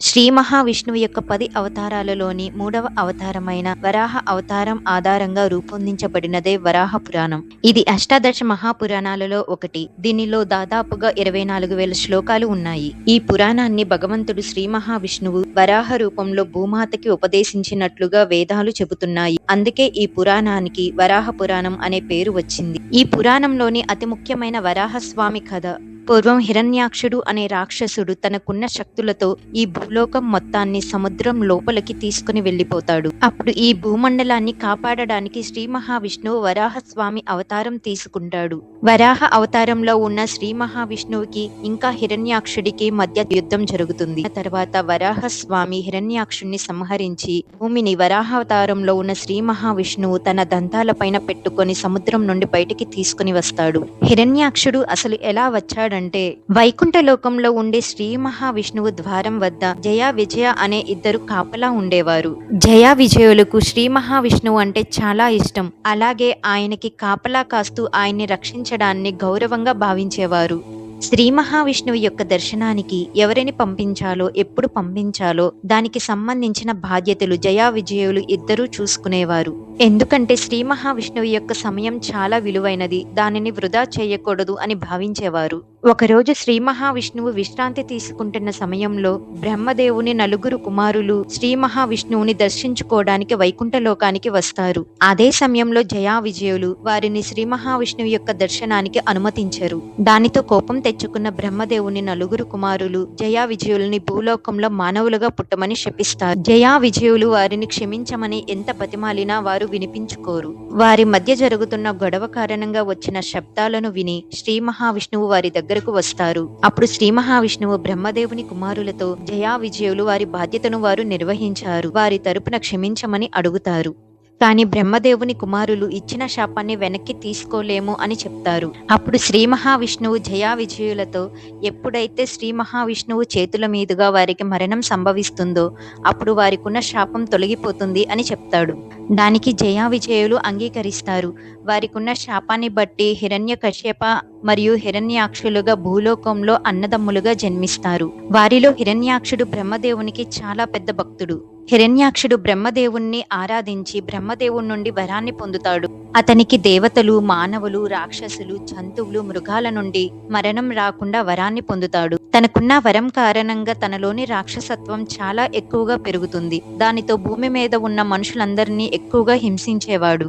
శ్రీ మహావిష్ణువు యొక్క పది అవతారాలలోని మూడవ అవతారమైన వరాహ అవతారం ఆధారంగా రూపొందించబడినదే వరాహ పురాణం. ఇది అష్టాదశ మహాపురాణాలలో ఒకటి. దీనిలో దాదాపుగా ఇరవై నాలుగు వేల శ్లోకాలు ఉన్నాయి. ఈ పురాణాన్ని భగవంతుడు శ్రీ మహావిష్ణువు వరాహ రూపంలో భూమాతకి ఉపదేశించినట్లుగా వేదాలు చెబుతున్నాయి. అందుకే ఈ పురాణానికి వరాహ పురాణం అనే పేరు వచ్చింది. ఈ పురాణంలోని అతి ముఖ్యమైన వరాహస్వామి కథ పూర్వం హిరణ్యాక్షుడు అనే రాక్షసుడు తనకున్న శక్తులతో ఈ భూలోకం మొత్తాన్ని సముద్రం లోపలికి తీసుకుని వెళ్ళిపోతాడు. అప్పుడు ఈ భూమండలాన్ని కాపాడడానికి శ్రీ మహావిష్ణువు వరాహస్వామి అవతారం తీసుకుంటాడు. వరాహ అవతారంలో ఉన్న శ్రీ మహావిష్ణువుకి ఇంకా హిరణ్యాక్షుడికి మధ్య యుద్ధం జరుగుతుంది. ఆ తర్వాత వరాహస్వామి హిరణ్యాక్షుణ్ణి సంహరించి భూమిని వరాహావతారంలో ఉన్న శ్రీ మహావిష్ణువు తన దంతాల పైన పెట్టుకొని సముద్రం నుండి బయటికి తీసుకుని వస్తాడు. హిరణ్యాక్షుడు అసలు ఎలా వచ్చాడు వైకుంఠ లోకంలో ఉండే శ్రీ మహావిష్ణువు ద్వారం వద్ద జయ విజయ అనే ఇద్దరు కాపలా ఉండేవారు. జయ విజయులకు శ్రీ మహావిష్ణువు అంటే చాలా ఇష్టం. అలాగే ఆయనకి కాపలా కాస్తూ ఆయన్ని రక్షించడాన్ని గౌరవంగా భావించేవారు. శ్రీ మహావిష్ణువు యొక్క దర్శనానికి ఎవరిని పంపించాలో ఎప్పుడు పంపించాలో దానికి సంబంధించిన బాధ్యతలు జయా విజయులు ఇద్దరూ చూసుకునేవారు. ఎందుకంటే శ్రీ మహావిష్ణువు యొక్క సమయం చాలా విలువైనది దానిని వృధా చేయకూడదు అని భావించేవారు. ఒకరోజు శ్రీ మహావిష్ణువు విశ్రాంతి తీసుకుంటున్న సమయంలో బ్రహ్మదేవుని నలుగురు కుమారులు శ్రీ మహావిష్ణువుని దర్శించుకోవడానికి వైకుంఠ లోకానికి వస్తారు. అదే సమయంలో జయా విజయులు వారిని శ్రీ మహావిష్ణువు యొక్క దర్శనానికి అనుమతించరు. దానితో కోపం తెచ్చుకున్న బ్రహ్మదేవుని నలుగురు కుమారులు జయా విజయుల్ని భూలోకంలో మానవులుగా పుట్టమని శపిస్తారు. జయా విజయులు వారిని క్షమించమని ఎంత బతిమాలినా వారు వినిపించుకోరు. వారి మధ్య జరుగుతున్న గొడవ కారణంగా వచ్చిన శబ్దాలను విని శ్రీ మహావిష్ణువు వారి దగ్గరకు వస్తారు. అప్పుడు శ్రీ మహావిష్ణువు బ్రహ్మదేవుని కుమారులతో జయా విజయులు వారి బాధ్యతను వారు నిర్వహించారు. వారి తరపున క్షమించమని అడుగుతారు. కానీ బ్రహ్మదేవుని కుమారులు ఇచ్చిన శాపాన్ని వెనక్కి తీసుకోలేము అని చెప్తారు. అప్పుడు శ్రీ మహావిష్ణువు జయా విజయులతో ఎప్పుడైతే శ్రీ మహావిష్ణువు చేతుల మీదుగా వారికి మరణం సంభవిస్తుందో అప్పుడు వారికున్న శాపం తొలగిపోతుంది అని చెప్తాడు. దానికి జయా విజయులు అంగీకరిస్తారు. వారికున్న శాపాన్ని బట్టి హిరణ్య కశ్యప మరియు హిరణ్యాక్షులుగా భూలోకంలో అన్నదమ్ములుగా జన్మిస్తారు. వారిలో హిరణ్యాక్షుడు బ్రహ్మదేవునికి చాలా పెద్ద భక్తుడు. హిరణ్యాక్షుడు బ్రహ్మదేవుణ్ణి ఆరాధించి బ్రహ్మదేవుని నుండి వరాన్ని పొందుతాడు. అతనికి దేవతలు మానవులు రాక్షసులు జంతువులు మృగాల నుండి మరణం రాకుండా వరాన్ని పొందుతాడు. తనకున్న వరం కారణంగా తనలోని రాక్షసత్వం చాలా ఎక్కువగా పెరుగుతుంది. దానితో భూమి మీద ఉన్న మనుషులందరినీ ఎక్కువగా హింసించేవాడు.